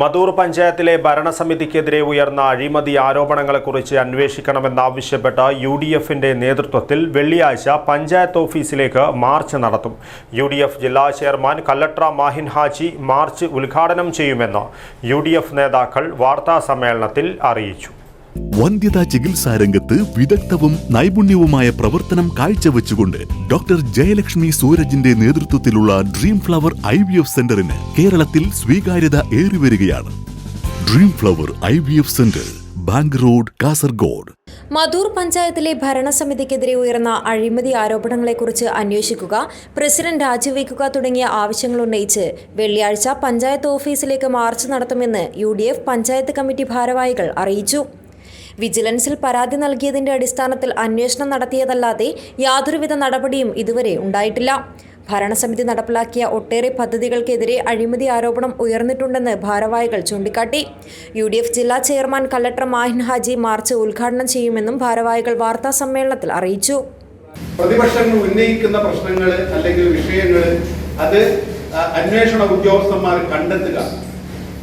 മധൂർ പഞ്ചായത്തിലെ ഭരണസമിതിക്കെതിരെ ഉയർന്ന അഴിമതി ആരോപണങ്ങളെക്കുറിച്ച് അന്വേഷിക്കണമെന്നാവശ്യപ്പെട്ട് യു ഡി എഫിന്റെ നേതൃത്വത്തിൽ വെള്ളിയാഴ്ച പഞ്ചായത്ത് ഓഫീസിലേക്ക് മാർച്ച് നടത്തും. യു ഡി എഫ് ജില്ലാ ചെയർമാൻ കല്ലട്ര മാഹിൻ ഹാജി മാർച്ച് ഉദ്ഘാടനം ചെയ്യുമെന്ന് യു ഡി എഫ് നേതാക്കൾ വാർത്താസമ്മേളനത്തിൽ അറിയിച്ചു. വന്ധ്യതാ ചികിത്സാ രംഗത്ത് വിദഗ്ധവും നൈപുണ്യവുമായ പ്രവർത്തനം കാഴ്ചവെച്ചുകൊണ്ട് ഡോക്ടർ ജയലക്ഷ്മി സൂരജിന്റെ നേതൃത്വത്തിലുള്ള dream flower I V F സെന്ററിന് കേരളത്തിൽ സ്വീകാര്യത ഏറിവരികയാണ് dream flower I V F centre bank road Kasaragod. Madhur പഞ്ചായത്തിലെ ഭരണസമിതിക്കെതിരെ ഉയർന്ന അഴിമതി ആരോപണങ്ങളെക്കുറിച്ച് അന്വേഷിക്കുക പ്രസിഡന്റ് രാജിവെക്കുക തുടങ്ങിയ ആവശ്യങ്ങൾ ഉന്നയിച്ച് വെള്ളിയാഴ്ച പഞ്ചായത്ത് ഓഫീസിലേക്ക് മാർച്ച് നടത്തുമെന്ന് യു പഞ്ചായത്ത് കമ്മിറ്റി ഭാരവാഹികൾ അറിയിച്ചു. വിജിലൻസിൽ പരാതി നൽകിയതിന്റെ അടിസ്ഥാനത്തിൽ അന്വേഷണം നടത്തിയതല്ലാതെ യാതൊരുവിധ നടപടിയും ഇതുവരെ ഉണ്ടായിട്ടില്ല. ഭരണസമിതി നടപ്പിലാക്കിയ ഒട്ടേറെ പദ്ധതികൾക്കെതിരെ അഴിമതി ആരോപണം ഉയർന്നിട്ടുണ്ടെന്ന് ഭാരവാഹികൾ ചൂണ്ടിക്കാട്ടി. യു ഡി എഫ് ജില്ലാ chairman collector Mahin Haji march ഉദ്ഘാടനം ചെയ്യുമെന്നും ഭാരവാഹികൾ വാർത്താ സമ്മേളനത്തിൽ അറിയിച്ചു. പ്രതിപക്ഷങ്ങൾ ഉന്നയിക്കുന്ന പ്രശ്നങ്ങൾ അല്ലെങ്കിൽ വിഷയങ്ങൾ അത് അന്വേഷണ ഉദ്യോഗസ്ഥന്മാർ കണ്ടെത്തുക.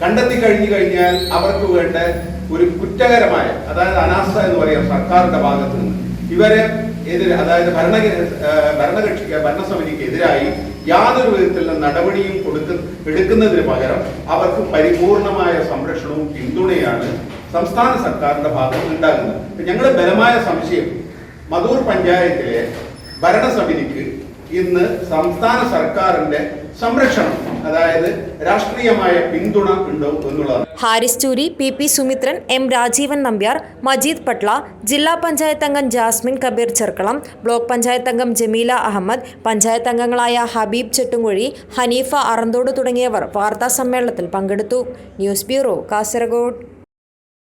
കണ്ടെത്തി കഴിഞ്ഞു കഴിഞ്ഞാൽ അവർക്ക് വേണ്ട ഒരു കുറ്റകരമായ അതായത് അനാസ്ഥ എന്ന് പറയാം സർക്കാരിന്റെ ഭാഗത്ത് നിന്ന് ഇവരെ എതിരെ അതായത് ഭരണ ഭരണകക്ഷിക്ക് ഭരണസമിതിക്ക് എതിരായി യാതൊരു വിധത്തിലുള്ള നടപടിയും കൊടുക്ക എടുക്കുന്നതിന് പകരം അവർക്ക് പരിപൂർണമായ സംരക്ഷണവും പിന്തുണയാണ് സംസ്ഥാന സർക്കാരിന്റെ ഭാഗത്ത് ഉണ്ടാകുന്നത്. ഞങ്ങൾ ബലമായ സംശയം മധൂർ പഞ്ചായത്തിലെ ഭരണസമിതിക്ക് ഇന്ന് സംസ്ഥാന സർക്കാരിന്റെ സംരക്ഷണം അതായത് രാഷ്ട്രീയമായ പിന്തുണ ഉണ്ടോ എന്നുള്ളതാണ്. Haris Choori P P Sumithran M Rajeevan Nambiar Majeed Patla ജില്ലാ പഞ്ചായത്ത് അംഗം ജാസ്മിൻ കബീർ ചെർക്കളം ബ്ലോക്ക് പഞ്ചായത്ത് അംഗം ജമീല അഹമ്മദ് പഞ്ചായത്ത് അംഗങ്ങളായ ഹബീബ് ചെട്ടുംകുഴി ഹനീഫ അറന്തോട് തുടങ്ങിയവർ വാർത്താ സമ്മേളനത്തിൽ പങ്കെടുത്തു. News bureau Kasaragod.